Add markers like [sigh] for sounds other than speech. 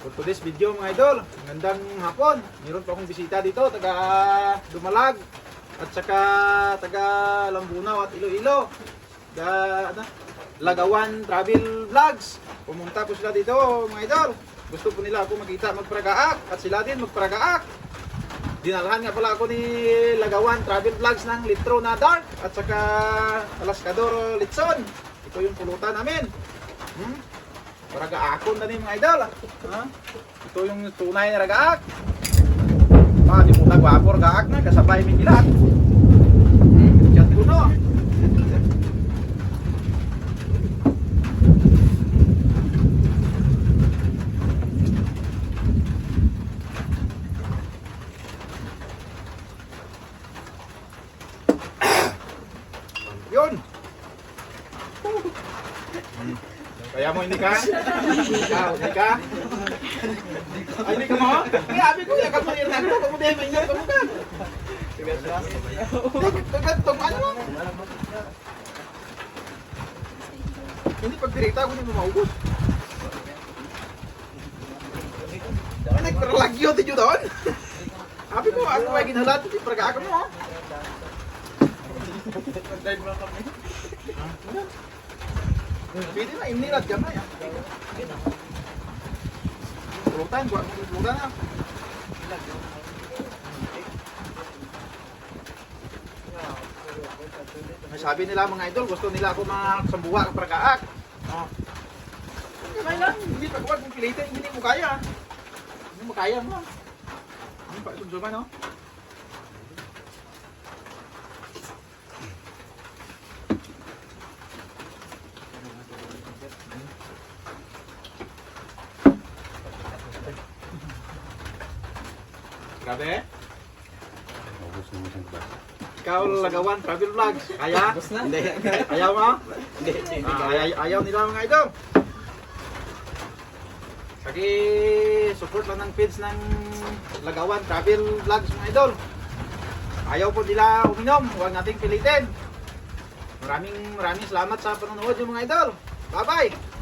For today's video mga idol, magandang hapon. Meron pa akong bisita dito, taga Dumalag at saka taga Lambunaw at Iloilo. Da, ano, Lagawan Travel Vlogs. Pumunta po sila dito mga idol. Gusto po nila ako makita magpragaak at sila din magpragaak. Dinalhan nga pala ako ni Lagawan Travel Vlogs ng Litro na Dark at saka Alaskador Litson. Ito yung pulutan namin. Hmm? Para gaakon na ni mga idol. Ha? Ito yung tunay na ragaak. Ah, di mo nagwapo ragaak na kasabay mi nila. Hmm? Chat ko no. [coughs] Yun. Kaya mo hindi ka? Ikaw, hindi ka? Ay, hindi ka mo? Kaya sabi ko, yakap mo yung nagpo, kung hindi mo ingat ka mo ka. Ano mo? Hindi pag direkta ako hindi mo maubos. Ay, nagparalagyo yun doon. Sabi ko, ako ay ginalat, hindi parga ako mo. oh. Pwede na, imnilat ka na yan. Mo pulutan na. Sabi nila mga idol, gusto nila ako makasambuha ng pragaak. Oh. Kamay lang, hindi pa kuwag mong pilitin, hindi mo kaya. Hindi mo kaya mo. Ano pa, sumsuman no? Grabe. Ikaw lagawan, travel vlogs. Kaya? Hindi. [laughs] Ayaw mo? Hindi. Ah, ayaw, ayaw nila mga idol. Sige, support lang ng feeds ng lagawan, travel vlogs mga idol. Ayaw po nila uminom, huwag nating pilitin. Maraming maraming salamat sa panonood yung mga idol. Bye-bye!